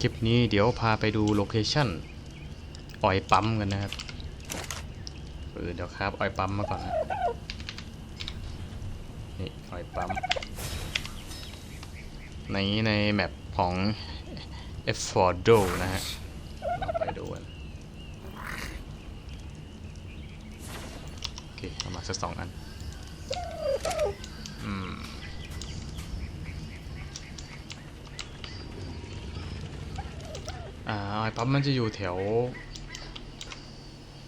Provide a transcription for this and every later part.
คลิปนี้เดี๋ยวพาไปดูโลเคชั่นออยปั๊มกันนะครับเออเดี๋ยวครับออยปั๊มมาก่อนนะนี่ออยปั๊มในในแมปของ f อ r d o นะฮะเราไปดูกันโอเคเอามาสักสองอันอืม อ่าไอปั๊มมันจะอยู่แถว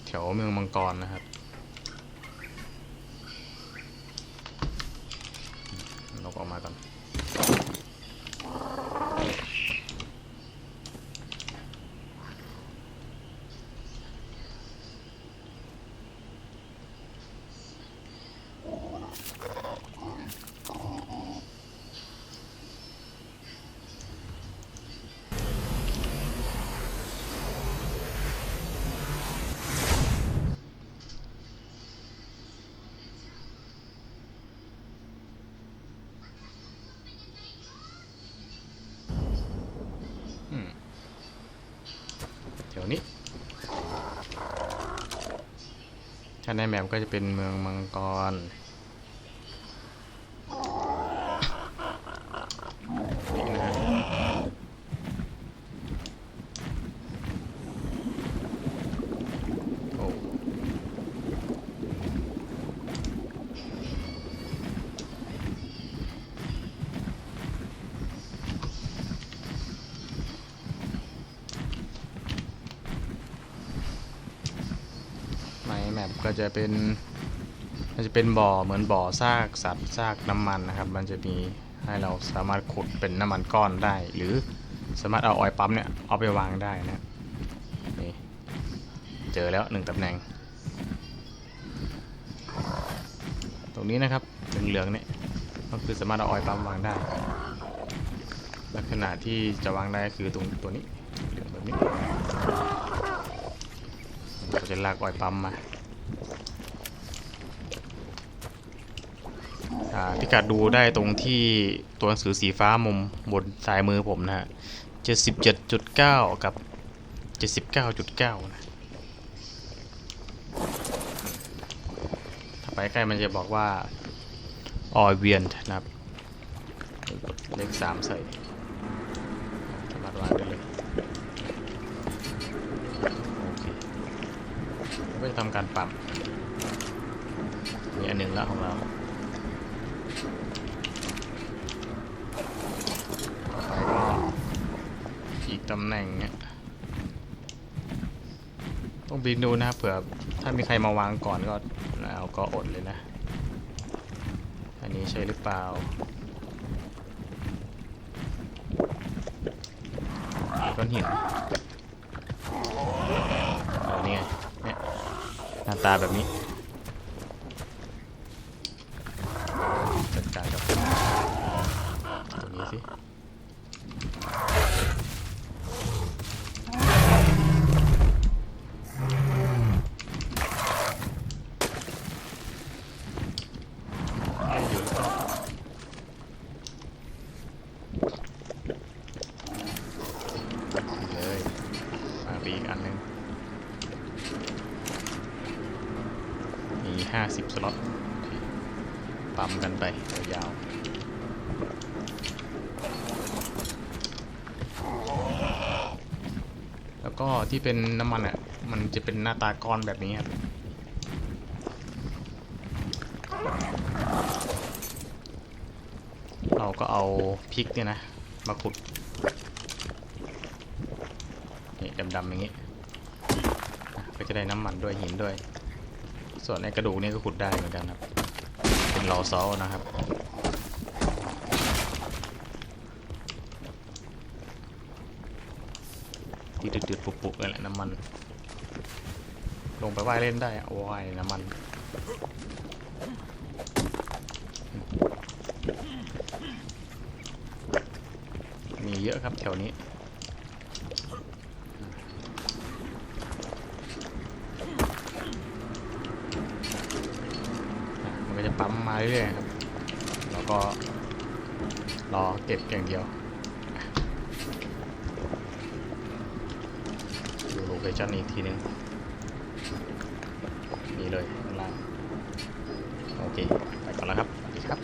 แถวเมืองมังกรนะครับ วนี้ ถ้าในแมปก็จะเป็นเมืองมังกร นี่นะโอ้ในแม ปก็จะเป็นมันจะเป็นบ่อเหมือนบ่อซากสัตว์ซากน้ำมันนะครับ มันจะมีให้เราสามารถขุดเป็นน้ำมันก้อนได้ หรือสามารถเอาออยปั๊มเนี่ยเอาไปวางได้นะนี่เจอแล้วหนึ่งตำแหน่ง ตรงนี้นะครับเหลืองๆเนี่ยก็คือสามารถเอาออยปั๊มวางได้ ลักษณะที่จะวางได้คือตรงตัวนี้เหลืองแบบนี้เราจะลากออยปั๊มมา พิกัดดูได้ตรงที่ตัวหนังสือสีฟ้ามุมบนซ้ายมือผมนะฮะ 77.9 กับ 79.9 นะ ถ้าไปใกล้มันจะบอกว่าออยเวียนนะครับ เลขสามใส่ส ปรับมีอันหนึ่งแล้วของเราอไปก็อีกตำแหน่งเนี้ยต้องบินดูนะครับเผื่อถ้ามีใครมาวางก่อนก็เอาก็อดเลยนะ อันนี้ใช่หรือเปล่าก้อนหินเออนี่ไงเนี่ย หน้าตาแบบนี้จัดการกับตัวนี้สิ ไม่อยู่หรือเปล่าเลยมาไปอีกอันหนึง มีห้า สล็อตปั๊มกันไปยาวแล้วก็ที่เป็นน้ำมันอะ มันจะเป็นหน้าตาก้อนแบบนี้ครับเราก็เอาพริกเนี่ยนะ มาขุดนี่ดำๆอย่างนี้ ก็จะได้น้ำมันด้วยหินด้วย ส่วนไอ้กระดูกนี่ก็ขุดได้เหมือนกันครับ เป็นรอซอลนะครับที่เดือดๆปุบๆนั่นแหละน้ำมัน ลงไปว่ายเล่นได้ว่ายน้ำมันมีเยอะครับแถวนี้ จะปั๊มมาเรื่อยๆครับ แล้วก็รอเก็บอย่างเดียวดูโลเคชั่นอีกทีนึงนี่เลยข้างล่างโอเค ไปก่อนแล้วครับ สวัสดีครับ